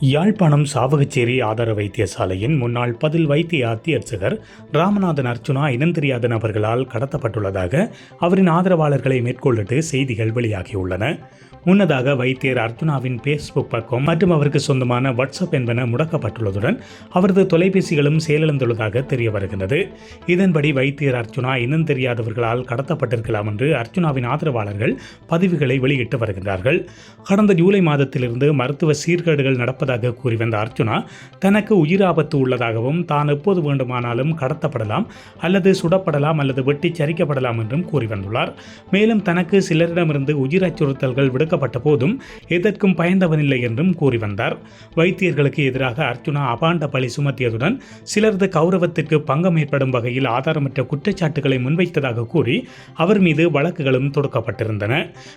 யாழ்ப்பாணம் சாவகச்சேரி ஆதார வைத்தியசாலையின் முன்னாள் பதில் வைத்திய அத்தியர்ச்சகர் ராமநாதன் அர்ச்சுனா இனந்தெரியாத நபர்களால் கடத்தப்பட்டுள்ளதாக அவரின் ஆதரவாளர்களை மேற்கொள்ளிட்டு செய்திகள் வெளியாகியுள்ளன. முன்னதாக வைத்தியர் அர்ச்சுனாவின் பேஸ்புக் பக்கம் மற்றும் அவருக்கு சொந்தமான வாட்ஸ்அப் என்பன முடக்கப்பட்டுள்ளதுடன் அவரது தொலைபேசிகளும் செயலிழந்துள்ளதாக தெரிய வருகிறது இதன்படி வைத்தியர் அர்ச்சுனா இனந்தெரியாதவர்களால் கடத்தப்பட்டிருக்கலாம் என்று அர்ச்சுனாவின் ஆதரவாளர்கள் பதிவுகளை வெளியிட்டு வருகின்றார்கள். கடந்த ஜூலை மாதத்திலிருந்து மருத்துவ சீர்கேடுகள் இருப்பதாக கூறி வந்த அர்ஜுனா தனக்கு உயிர் ஆபத்து உள்ளதாகவும் தான் எப்போது வேண்டுமானாலும் கடத்தப்படலாம் அல்லது சுடப்படலாம் அல்லது வெட்டி சரிக்கப்படலாம் என்றும் கூறி வந்துள்ளார். மேலும் தனக்கு சிலரிடமிருந்து உயிர் அச்சுறுத்தல்கள் விடுக்கப்பட்ட போதும் எதற்கும் பயந்தவனில்லை என்றும் கூறி வந்தார். வைத்தியர்களுக்கு எதிராக அர்ஜுனா அபாண்ட பழி சுமத்தியதுடன் சிலரது கௌரவத்திற்கு பங்கம் ஏற்படும் வகையில் ஆதாரமற்ற குற்றச்சாட்டுகளை முன்வைத்ததாக கூறி அவர் மீது வழக்குகளும் தொடுக்கப்பட்டிருந்தன.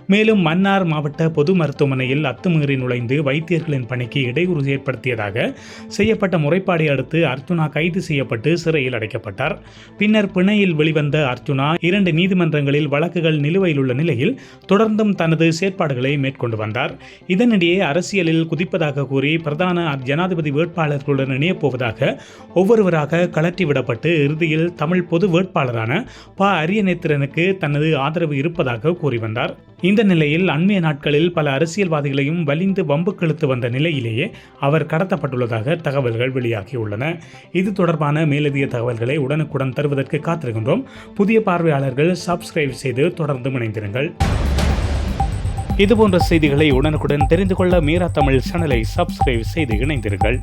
மேலும் மன்னார் மாவட்ட பொது மருத்துவமனையில் அத்துமீறி நுழைந்து வைத்தியர்களின் பணிக்கு இடை இடையூறு ஏற்படுத்தியதாக செய்யப்பட்ட முறைப்பாடை அடுத்து அர்ஜுனா கைது செய்யப்பட்டு சிறையில் அடைக்கப்பட்டார். பின்னர் பிணையில் வெளிவந்த அர்ஜுனா இரண்டு நீதிமன்றங்களில் வழக்குகள் நிலுவையில் உள்ள நிலையில் தொடர்ந்தும் தனது செயற்பாடுகளை மேற்கொண்டு வந்தார். இதனிடையே அரசியலில் குதிப்பதாக கூறி பிரதான ஜனாதிபதி வேட்பாளர்களுடன் இணையப் போவதாக ஒவ்வொருவராக கலற்றிவிடப்பட்டு இறுதியில் தமிழ் பொது வேட்பாளரான ப. அரியநேத்திரனுக்கு தனது ஆதரவு இருப்பதாக கூறி வந்தார். இந்த நிலையில் அண்மைய நாட்களில் பல அரசியல்வாதிகளையும் வலிந்து வம்பு இழுத்து வந்த நிலையிலேயே அவர் கடத்தப்பட்டுள்ளதாக தகவல்கள் வெளியாகியுள்ளன. இது தொடர்பான மேலதிக தகவல்களை உடனுக்குடன் தருவதற்கு காத்திருக்கின்றோம். புதிய பார்வையாளர்கள் சப்ஸ்கிரைப் செய்து தொடர்ந்து இணைந்திருங்கள். இதுபோன்ற செய்திகளை உடனுக்குடன் தெரிந்து கொள்ள மீரா தமிழ் சேனலை சப்ஸ்கிரைப் செய்து இணைந்திருங்கள்.